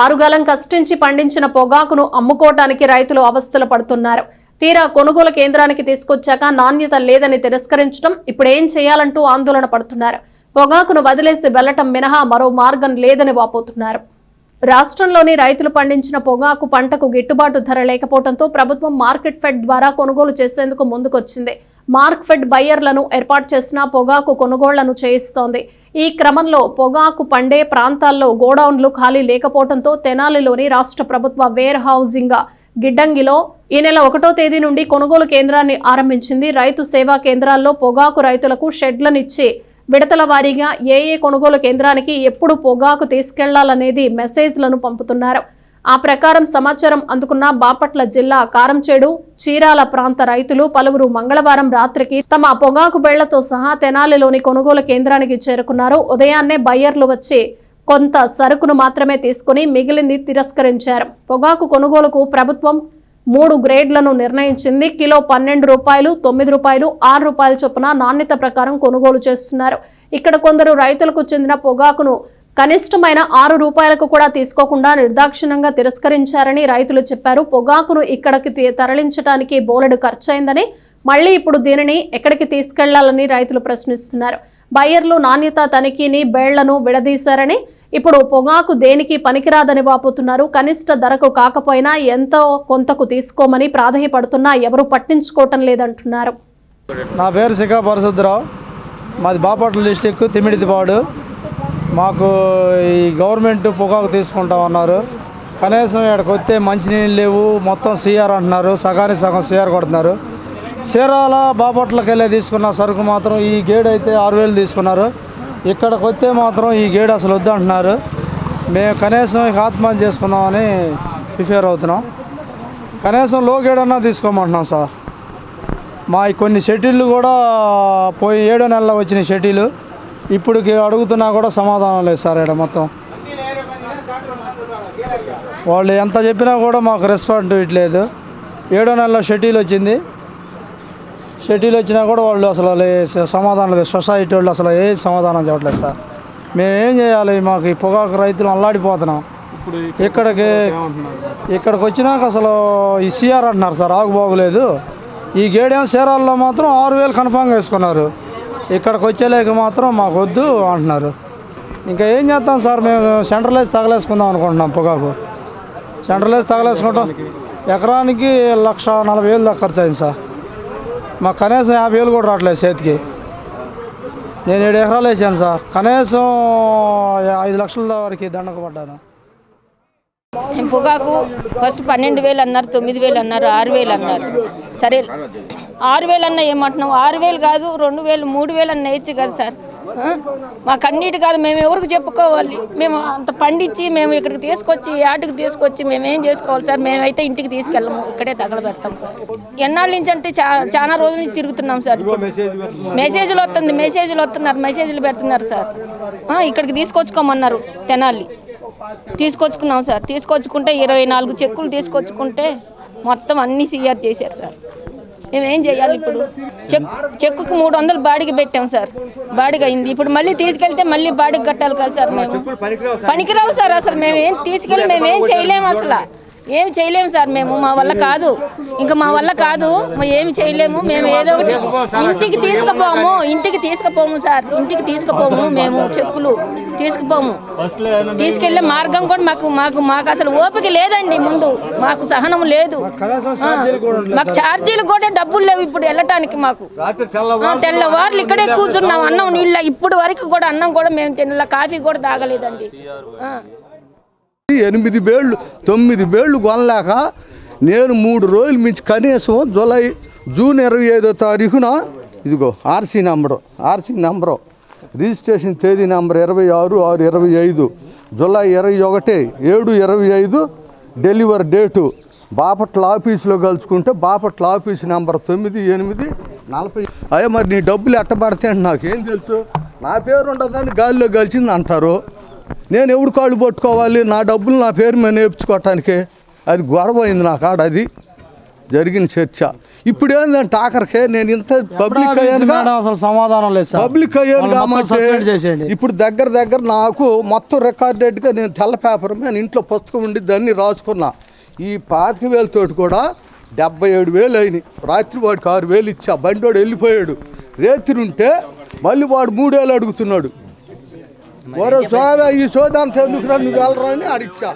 ఆరుగాలం కష్టించి పండించిన పొగాకును అమ్ముకోవటానికి రైతులు అవస్థలు పడుతున్నారు. తీరా కొనుగోలు కేంద్రానికి తీసుకొచ్చాక నాణ్యత లేదని తిరస్కరించడం ఇప్పుడేం చేయాలంటూ ఆందోళన పడుతున్నారు. పొగాకును వదిలేసి వెళ్ళటం మినహా మరో మార్గం లేదని వాపోతున్నారు. రాష్ట్రంలోని రైతులు పండించిన పొగాకు పంటకు గిట్టుబాటు ధర లేకపోవడంతో ప్రభుత్వం మార్కెట్ ఫెడ్ ద్వారా కొనుగోలు చేసేందుకు ముందుకొచ్చింది. మార్క్ ఫెడ్ బయ్యర్లను ఏర్పాటు చేసిన పొగాకు కొనుగోళ్ళను చేయిస్తోంది. ఈ క్రమంలో పొగాకు పండే ప్రాంతాల్లో గోడౌన్లు ఖాళీ లేకపోవడంతో తెనాలిలోని రాష్ట్ర ప్రభుత్వ వేర్ హౌసింగ్ గిడ్డంగిలో ఈ నెల ఒకటో తేదీ నుండి కొనుగోలు కేంద్రాన్ని ఆరంభించింది. రైతు సేవా కేంద్రాల్లో పొగాకు రైతులకు షెడ్లనిచ్చి విడతల వారీగా ఏ ఏ కొనుగోలు కేంద్రానికి ఎప్పుడు పొగాకు తీసుకెళ్ళాలనేది మెసేజ్లను పంపుతున్నారు. ఆ ప్రకారం సమాచారం అందుకున్న బాపట్ల జిల్లా కారంచేడు చీరాల ప్రాంత రైతులు పలువురు మంగళవారం రాత్రికి తమ పొగాకు బెళ్ళతో సహా తెనాలిలోని కొనుగోలు కేంద్రానికి చేరుకున్నారు. ఉదయాన్నే బయ్యర్లు వచ్చి కొంత సరుకును మాత్రమే తీసుకుని మిగిలింది తిరస్కరించారు. పొగాకు కొనుగోలుకు ప్రభుత్వం మూడు గ్రేడ్లను నిర్ణయించింది. కిలో పన్నెండు రూపాయలు తొమ్మిది రూపాయలు ఆరు రూపాయల చొప్పున నాణ్యత ప్రకారం కొనుగోలు చేస్తున్నారు. ఇక్కడ కొందరు రైతులకు చెందిన పొగాకును కనిష్టమైన ఆరు రూపాయలకు కూడా తీసుకోకుండా నిర్దాక్షిణ్యంగా తిరస్కరించారని రైతులు చెప్పారు. పొగాకును ఇక్కడికి తరలించడానికి బోలెడు ఖర్చయిందని మళ్ళీ ఇప్పుడు దీనిని ఎక్కడికి తీసుకెళ్ళాలని రైతులు ప్రశ్నిస్తున్నారు. బయ్యర్లు నాణ్యత తనిఖీని బేళ్ళను విడదీశారని ఇప్పుడు పొగాకు దేనికి పనికిరాదని వాపోతున్నారు. కనిష్ట ధరకు కాకపోయినా ఎంతో కొంతకు తీసుకోమని ప్రాధాయపడుతున్నా ఎవరూ పట్టించుకోవటం లేదంటున్నారు. నా పేరు శిఖా పరశుద్ధరావు. మాది బాపట్ల డిస్టిక్ తిమిడిదిపాడు మాకు ఈ గవర్నమెంట్ పొగాకు తీసుకుంటామన్నారు కనీసం ఇక్కడికి వస్తే మంచినీళ్ళు లేవు మొత్తం సీఆర్ అంటున్నారు సగానికి సగం సీఆర్ కొడుతున్నారు. చీరాల బాపట్లకి వెళ్ళి తీసుకున్న సరుకు మాత్రం ఈ గేడ్ అయితే ఆరు వేలు తీసుకున్నారు. ఇక్కడికి వస్తే మాత్రం ఈ గేడ్ అసలు వద్దు అంటున్నారు మేము కనీసం ఇక ఆత్మహత్య చేసుకున్నామని ప్రిపేర్ అవుతున్నాం. కనీసం లో గేడ్ అన్నా తీసుకోమంటున్నాం సార్. మా కొన్ని షటిళ్ళు కూడా పోయి ఏడో నెలలో వచ్చిన షటిలు ఇప్పటికి అడుగుతున్నా కూడా సమాధానం లేదు సార్ ఇక్కడ మొత్తం. వాళ్ళు ఎంత చెప్పినా కూడా మాకు రెస్పాండ్ ఇట్లేదు. ఏడో నెలలో షెటిల్ వచ్చింది. షెటిల్ వచ్చినా కూడా వాళ్ళు అసలు సమాధానం లేదు. సొసైటీ వాళ్ళు అసలు ఏ సమాధానం చెప్పట్లేదు సార్. మేము ఏం చేయాలి? మాకు ఈ పొగాకు రైతులు అల్లాడిపోతున్నాం. ఇక్కడికి ఇక్కడికి వచ్చినాక అసలు ఈ సిఆర్ అంటున్నారు సార్. ఆగు బాగులేదు. ఈ గేడేం చీరాల్లో మాత్రం ఆరు వేలు కన్ఫామ్గా వేసుకున్నారు. ఇక్కడికి వచ్చేలేక మాత్రం మాకు వద్దు అంటున్నారు. ఇంకా ఏం చేస్తాం సార్? మేము సెంట్రలైజ్ తగలేసుకుందాం అనుకుంటున్నాం పొగాకు. సెంట్రలైజ్ తగలేసుకుంటాం. ఎకరానికి లక్ష నలభై వేలు దాకా ఖర్చు అయింది సార్. మాకు కనీసం యాభై వేలు కూడా రావట్లేదు చేతికి. నేను ఏడు ఎకరాలు వేసాను సార్. కనీసం ఐదు లక్షల వరకు దండకు పడ్డాను. పొగాకు ఫస్ట్ పన్నెండు వేలు అన్నారు తొమ్మిది వేలు అన్నారు ఆరు వేలు అన్నారు. సరే ఆరు వేలు అన్న ఏమంటున్నాం ఆరు వేలు కాదు రెండు వేలు మూడు వేలు అన్న వేయచ్చు కదా సార్? మాకు అన్నిటి కాదు మేము ఎవరికి చెప్పుకోవాలి? మేము అంత పండించి మేము ఇక్కడికి తీసుకొచ్చి ఆటకి తీసుకొచ్చి మేము ఏం చేసుకోవాలి సార్? మేమైతే ఇంటికి తీసుకెళ్ళము ఇక్కడే తగలబెడతాం సార్. ఎన్నాళ్ళ నుంచి అంటే చాలా రోజుల నుంచి తిరుగుతున్నాం సార్. మెసేజ్లు వస్తుంది. మెసేజ్లు వస్తున్నారు మెసేజ్లు పెడుతున్నారు సార్. ఇక్కడికి తీసుకొచ్చుకోమన్నారు తెనాలి. తీసుకొచ్చుకున్నాం సార్. తీసుకొచ్చుకుంటే ఇరవై నాలుగు చెక్కులు తీసుకొచ్చుకుంటే మొత్తం అన్ని సిఆర్ చేశారు సార్. మేము ఏం చేయాలి ఇప్పుడు? చెక్ చెక్కుకి మూడు వందలు బాడికి పెట్టాం సార్. బాడిగ అయింది. ఇప్పుడు మళ్ళీ తీసుకెళ్తే మళ్ళీ బాడికి కట్టాలి కదా సార్ మేము. పనికిరావు సార్ అసలు మేము ఏం తీసుకెళ్ళి మేము ఏం చేయలేము అసలు. ఏమి చేయలేము సార్ మేము. మా వల్ల కాదు. ఇంకా మా వల్ల కాదు. మేము ఏమి చేయలేము. మేము ఏదో ఒకటి ఇంటికి తీసుకుపోము. ఇంటికి తీసుకుపోము సార్. ఇంటికి తీసుకుపోము మేము చెక్కులు. తీసుకుపోము. తీసుకెళ్ళే మార్గం కూడా మాకు మాకు మాకు అసలు ఓపిక లేదండి ముందు. మాకు సహనం లేదు. మాకు ఛార్జీలు కూడా డబ్బులు లేవు ఇప్పుడు వెళ్ళటానికి మాకు. తెల్లవార్లు ఇక్కడే కూర్చున్నాం. అన్నం నీళ్ళ ఇప్పుడు వరకు కూడా అన్నం కూడా మేము తినలే కాఫీ కూడా తాగలేదండి. ఎనిమిది బేళ్ళు తొమ్మిది బేళ్ళు కొనలేక నేను మూడు రోజులు మించి కనీసం జూలై జూన్ ఇరవై ఐదో తారీఖున ఇదిగో RC number RC number. Registration తేదీ నెంబర్ ఇరవై ఆరు ఆరు ఇరవై ఐదు. జూలై ఇరవై ఒకటి ఏడు ఇరవై ఐదు డెలివరీ డేటు. బాపట్ల ఆఫీసులో కలుసుకుంటే బాపట్ల ఆఫీస్ నెంబర్ తొమ్మిది ఎనిమిది నలభై. అయ్యా మరి నీ డబ్బులు ఎట్టబడితే అంటే నాకేం? తెలుసు? నా పేరు ఉండదని గాలిలో గలిచింది అంటారు. నేను ఎవడు కాళ్ళు పట్టుకోవాలి? నా డబ్బులు నా పేరు మీద నేర్చుకోవటానికి. అది గొడవ అయింది నా కాడ అది. జరిగిన చర్చ. ఇప్పుడు ఏంటంటే ఆఖరికే నేను ఇంత పబ్లిక్ అయ్యానుగా? మేడం అసలు సమాధానం లేదు పబ్లిక్ అయ్యాను కాబట్టి ఇప్పుడు దగ్గర దగ్గర నాకు మొత్తం రికార్డెడ్గా నేను తెల్ల పేపర్ మీద ఇంట్లో పుస్తకం ఉండి దాన్ని రాసుకున్నా. ఈ పాతిక వేలతోటి కూడా డెబ్బై ఏడు వేలు అయినాయి. రాత్రి వాడికి ఆరు వేలు ఇచ్చా. బండివాడు వెళ్ళిపోయాడు. రేత్రి ఉంటే మళ్ళీ వాడు మూడేళ్ళు అడుగుతున్నాడు. ఓరో స్వామి ఈ సోదాంత ఎందుకు నువ్వు వెళ్ళరా అని అడిచ్చా